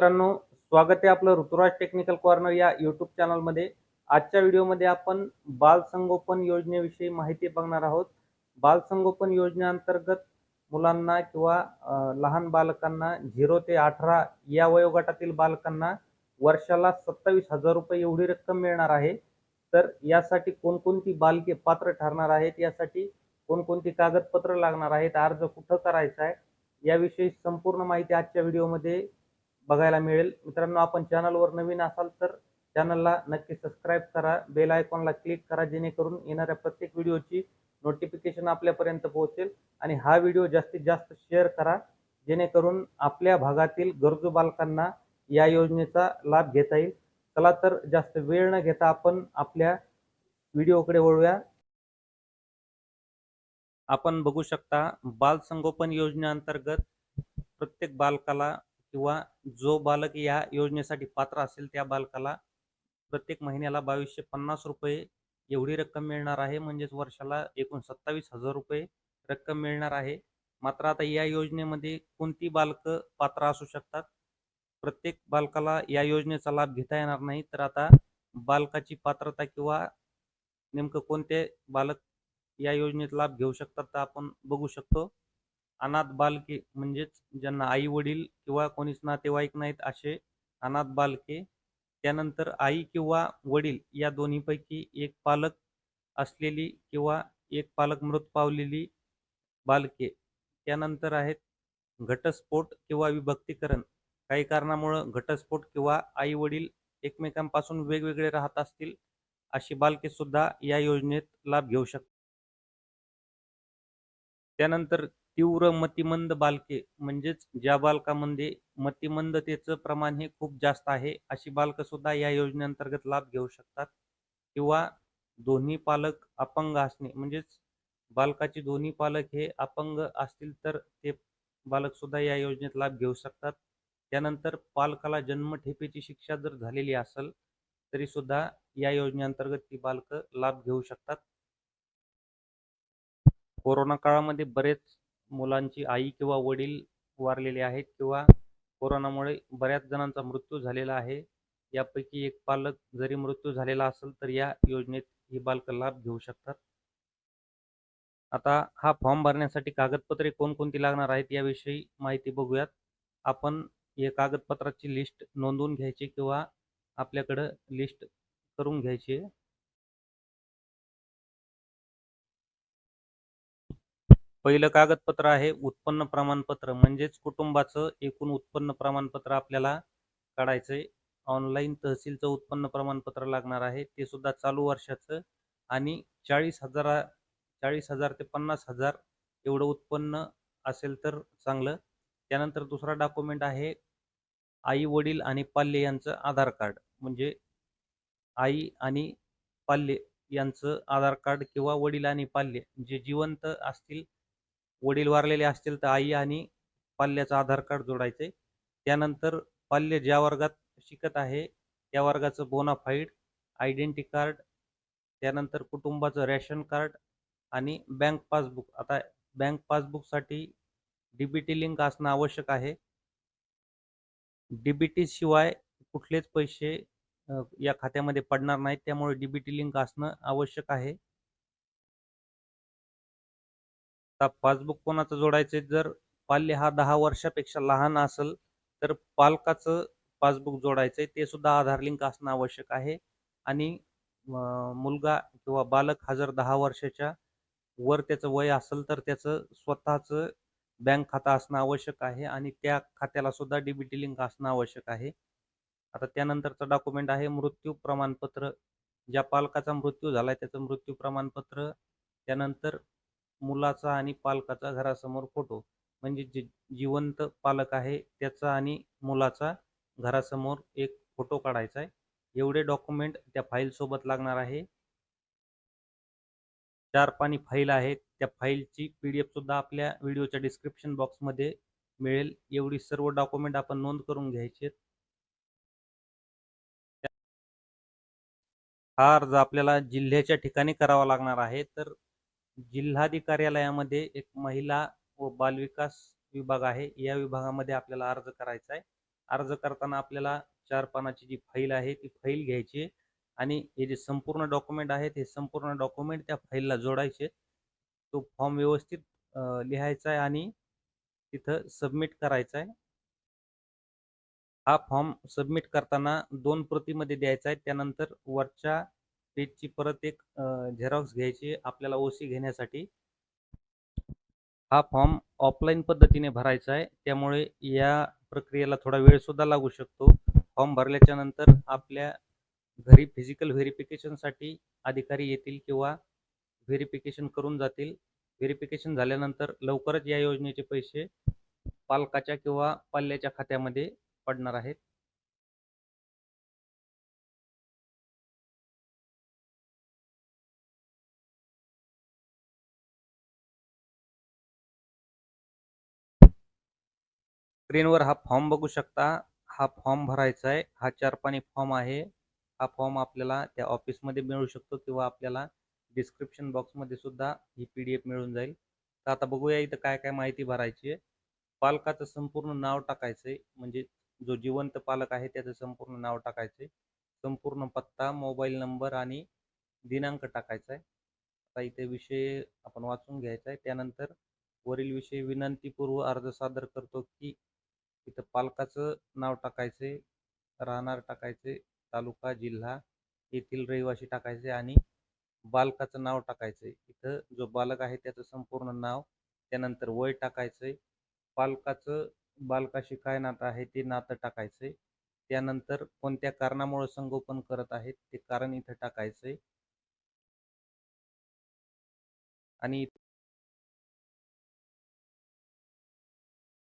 मित्रांनो स्वागत आहे आपलं ऋतुराज टेक्निकल कॉर्नर या युट्यूब चॅनलमध्ये. आजच्या व्हिडिओमध्ये आपण बालसंगोपन योजनेविषयी माहिती बघणार आहोत. बालसंगोपन योजनेअंतर्गत मुलांना किंवा लहान बालकांना झिरो ते अठरा या वयोगटातील बालकांना वर्षाला सत्तावीस हजार रुपये एवढी रक्कम मिळणार आहे. तर यासाठी कोणकोणती बालके पात्र ठरणार आहेत? यासाठी कोणकोणती कागदपत्र लागणार आहेत? अर्ज कुठं करायचा आहे? याविषयी संपूर्ण माहिती आजच्या व्हिडिओमध्ये बघायला मिळेल. मित्रांनो आपण चॅनलवर नवीन असाल तर चॅनलला नक्की सबस्क्राईब करा. बेल आयकॉनला क्लिक करा जेणेकरून येणाऱ्या प्रत्येक व्हिडिओची नोटिफिकेशन आपल्यापर्यंत पोहोचेल. आणि हा व्हिडिओ जास्तीत जास्त शेअर करा. जेणेकरून आपल्या भागातील गरजू बालकांना या योजनेचा लाभ घेता येईल. चला तर जास्त वेळ न घेता आपण आपल्या व्हिडिओकडे वळूया. आपण बघू शकता बाल संगोपन योजनेअंतर्गत प्रत्येक बालकाला किंवा जो बालक या योजनेसाठी पात्र असेल त्या बालकाला प्रत्येक महिन्याला बावीसशे पन्नास रुपये एवढी रक्कम मिळणार आहे. म्हणजेच वर्षाला एकूण सत्तावीस हजार रुपये रक्कम मिळणार आहे. मात्र आता या योजनेमध्ये कोणती बालकं पात्र असू शकतात? प्रत्येक बालकाला या योजनेचा लाभ घेता येणार नाही. तर आता बालकाची पात्रता किंवा नेमकं कोणते बालक या योजनेत लाभ घेऊ शकतात तर आपण बघू शकतो. अनाथ बालके म्हणजेच ज्यांना आई वडील किंवा कोणीच नातेवाईक नाहीत असे अनाथ बालके त्यानंतर आई किंवा वडील या दोन्हीपैकी एक पालक असलेली किंवा एक पालक मृत पावलेली बालके. त्यानंतर आहेत घटस्फोट किंवा विभक्तीकरण. काही कारणामुळं घटस्फोट किंवा आई वडील एकमेकांपासून वेगवेगळे राहत असतील अशी बालके सुद्धा या योजनेत लाभ घेऊ शकतात. त्यानंतर तीव्र मतिमंद बालके म्हणजेच ज्या बालकामध्ये मतिमंदतेचं प्रमाण हे खूप जास्त आहे अशी बालकं सुद्धा या योजनेअंतर्गत लाभ घेऊ शकतात. किंवा दोन्ही पालक अपंग असणे म्हणजेच बालकाचे दोन्ही पालक हे अपंग असतील तर ते बालक सुद्धा या योजनेत लाभ घेऊ शकतात. त्यानंतर पालकाला जन्मठेपेची शिक्षा जर झालेली असेल तरी सुद्धा या योजनेअंतर्गत ती बालकं लाभ घेऊ शकतात. कोरोना काळामध्ये बरेच मुलांची आई किंवा वडील वारलेले आहेत किंवा कोरोनामुळे बऱ्याच जणांचा मृत्यू झालेला आहे. यापैकी एक पालक जरी मृत्यू झालेला असेल तर या योजनेत ही बालकं लाभ घेऊ शकतात. आता हा फॉर्म भरण्यासाठी कागदपत्रे कोणकोणती लागणार आहेत याविषयी माहिती बघूयात. आपण या कागदपत्राची लिस्ट नोंदवून घ्यायची किंवा आपल्याकडं लिस्ट करून घ्यायची आहे. पहिलं कागदपत्र आहे उत्पन्न प्रमाणपत्र. म्हणजेच कुटुंबाचं एकूण उत्पन्न प्रमाणपत्र आपल्याला काढायचंय. ऑनलाईन तहसीलचं उत्पन्न प्रमाणपत्र लागणार आहे. ते सुद्धा चालू वर्षाचं आणि चाळीस हजारा चाळीस हजार ते पन्नास हजार एवढं उत्पन्न असेल तर चांगलं. त्यानंतर दुसरा डॉक्युमेंट आहे आई वडील आणि पाल्य यांचं आधार कार्ड. म्हणजे आई आणि पाल्य यांचं आधार कार्ड किंवा वडील आणि पाल्य जे जिवंत असतील वडील वारलेले असतील तर आई आणि पाल्याचं आधार कार्ड जोडायचे. त्यानंतर पाल्य ज्या वर्गात शिकत आहे त्या वर्गाचं बोनाफाईड आयडेंटी कार्ड त्यानंतर कुटुंबाचं रॅशन कार्ड आणि बँक पासबुक आता बँक पासबुकसाठी डीबीटी लिंक असणं आवश्यक आहे. डीबीटी शिवाय कुठलेच पैसे या खात्यामध्ये पडणार नाहीत. त्यामुळे डीबीटी लिंक असणं आवश्यक आहे. आता पासबुक कोणाचं जोडायचे जर पाल्य हा दहा वर्षापेक्षा लहान असेल तर पालकाचं पासबुक जोडायचंय. ते सुद्धा आधार लिंक असणं आवश्यक आहे. आणि मुलगा किंवा बालक हा जर दहा वर्षाच्या वर त्याचं वय असेल तर त्याचं स्वतःचं बँक खातं असणं आवश्यक आहे. आणि त्या खात्याला सुद्धा डीबीटी लिंक असणं आवश्यक आहे. आता त्यानंतरचं डॉक्युमेंट आहे मृत्यू प्रमाणपत्र. ज्या पालकाचा मृत्यू झालाय त्याचं मृत्यू प्रमाणपत्र. त्यानंतर मुलाचा आणि पालकाचा घरासमोर फोटो. म्हणजे जे जिवंत पालक आहे त्याचा आणि मुलाचा घरासमोर एक फोटो काढायचा आहे. एवढे डॉक्युमेंट त्या फाईल सोबत लागणार आहे. चार पाणी फाईल आहेत. त्या फाईलची पी डी एफसुद्धा आपल्या व्हिडिओच्या डिस्क्रिप्शन बॉक्समध्ये मिळेल. एवढी सर्व डॉक्युमेंट आपण नोंद करून घ्यायचे. हा अर्ज आपल्याला जिल्ह्याच्या ठिकाणी करावा लागणार आहे तर जिल्हाधिकार्यालयामध्ये एक महिला व बालविकास विभाग आहे. या विभागामध्ये आपल्याला अर्ज करायचा आहे. अर्ज करताना आपल्याला चार पानाची जी फाईल आहे ती फाईल घ्यायची आणि हे जे संपूर्ण डॉक्युमेंट आहेत हे संपूर्ण डॉक्युमेंट त्या फाईलला जोडायचे. तो फॉर्म व्यवस्थित लिहायचा आहे आणि तिथं सबमिट करायचा आहे. हा फॉर्म सबमिट करताना दोन प्रतीमध्ये द्यायचा आहे. त्यानंतर वरच्या पेजची परत एक झेरॉक्स घ्यायची आपल्याला ओसी घेण्यासाठी. हा फॉर्म ऑफलाईन पद्धतीने भरायचा आहे. त्यामुळे या प्रक्रियेला थोडा वेळ सुद्धा लागू शकतो. फॉर्म भरल्याच्या नंतर आपल्या घरी फिजिकल व्हेरिफिकेशनसाठी अधिकारी येतील किंवा व्हेरिफिकेशन करून जातील. व्हेरिफिकेशन झाल्यानंतर लवकरच या योजनेचे पैसे पालकाच्या किंवा पाल्याच्या खात्यामध्ये पडणार आहेत. स्क्रीनवर हा फॉर्म बघू शकता. हा फॉर्म भरायचा आहे. हा चार पाणी फॉर्म आहे. हा फॉर्म आपल्याला त्या ऑफिसमध्ये मिळू शकतो किंवा आपल्याला डिस्क्रिप्शन बॉक्समध्ये सुद्धा ही पी डी एफ मिळून जाईल. तर आता बघूया इथं काय काय माहिती भरायची आहे. पालकाचं संपूर्ण नाव टाकायचं आहे म्हणजे जो जिवंत पालक आहे त्याचं संपूर्ण नाव टाकायचं आहे संपूर्ण पत्ता मोबाईल नंबर आणि दिनांक टाकायचा आहे. आता इथे विषय आपण वाचून घ्यायचा आहे. त्यानंतर वरील विषय विनंतीपूर्व अर्ज सादर करतो की इथं पालकाचं नाव टाकायचे राहणार टाकायचे तालुका जिल्हा येथील रहिवासी टाकायचे आणि बालकाचं नाव टाकायचं. इथं जो बालक आहे त्याचं संपूर्ण नाव त्यानंतर वय टाकायचं. पालकाचं बालकाशी काय नातं आहे ते नातं टाकायचे. त्यानंतर कोणत्या कारणामुळे संगोपन करत आहेत ते कारण इथं टाकायचं. आणि